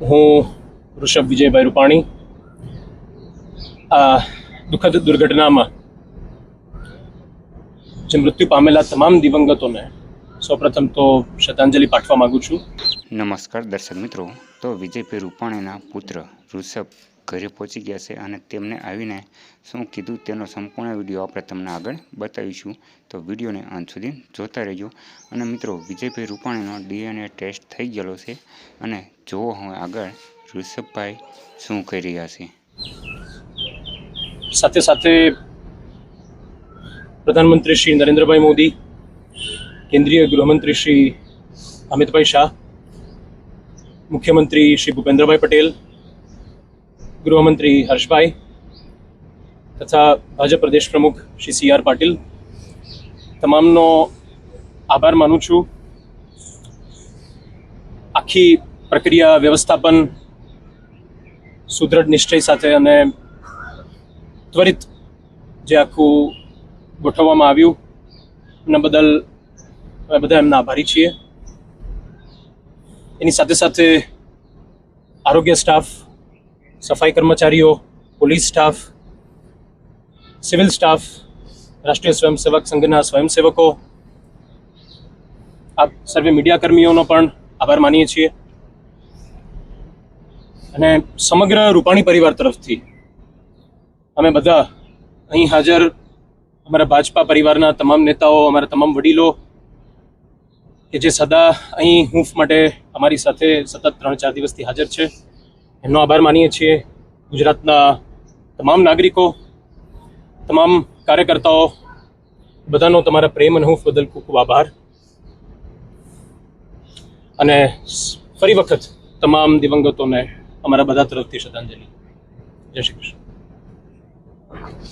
હું ઋષભ વિજયભાઈ રૂપાણી. આ દુઃખદ દુર્ઘટનામાં જે મૃત્યુ પામેલા તમામ દિવંગતોને સૌપ્રથમ તો શ્રદ્ધાંજલિ પાઠવા માંગુ છું. નમસ્કાર દર્શક મિત્રો. તો વિજયભાઈ રૂપાણીના પુત્ર ઋષભ ઘરે પહોંચી ગયા છે અને તેમને આવીને શું કીધું તેનો સંપૂર્ણ વીડિયો આપણે તમને આગળ બતાવીશું. તો વિડીયોને અંત સુધી જોતા રહેજો. અને મિત્રો, વિજયભાઈ રૂપાણીનો ડીએનએ ટેસ્ટ થઈ ગયેલો છે અને જુઓ હવે આગળ ઋષભભાઈ શું કરી રહ્યા છે. સાથે સાથે પ્રધાનમંત્રી શ્રી નરેન્દ્રભાઈ મોદી, કેન્દ્રીય ગૃહમંત્રી શ્રી અમિતભાઈ શાહ, મુખ્યમંત્રી શ્રી ભૂપેન્દ્રભાઈ પટેલ ગૃહમંત્રી હર્ષભાઈ તથા ભાજપ પ્રદેશ પ્રમુખ શ્રી સી આર પાટીલ, તમામનો આભાર માનું છું. આખી પ્રક્રિયા વ્યવસ્થાપન સુદૃઢ નિશ્ચય સાથે અને ત્વરિત જે આખું ગોઠવવામાં આવ્યું, એના બદલ અમે બધા એમના આભારી છીએ. એની સાથે સાથે આરોગ્ય સ્ટાફ સફાઈ કર્મચારીઓ, પોલીસ સ્ટાફ, સિવિલ સ્ટાફ, રાષ્ટ્રીય સ્વયંસેવક સંઘના સ્વયંસેવકો આ સર્વે મીડિયા કર્મીઓનો પણ આભાર માનીએ છીએ. અને સમગ્ર રૂપાણી પરિવાર તરફથી અમે બધા અહીં હાજર અમારા ભાજપા પરિવારના તમામ નેતાઓ, અમારા તમામ વડીલો, કે જે સદા અહીં હૂંફ માટે અમારી સાથે સતત ત્રણ ચાર દિવસથી હાજર છે. એમનો આભાર માનીએ છીએ ગુજરાતના તમામ નાગરિકો, તમામ કાર્યકર્તાઓ, બધાનો તમારા પ્રેમ અને હૂંફ બદલ ખૂબ ખૂબ આભાર. અને ફરી વખત તમામ દિવંગતોને અમારા બધા તરફથી શ્રદ્ધાંજલિ. જય શ્રી કૃષ્ણ.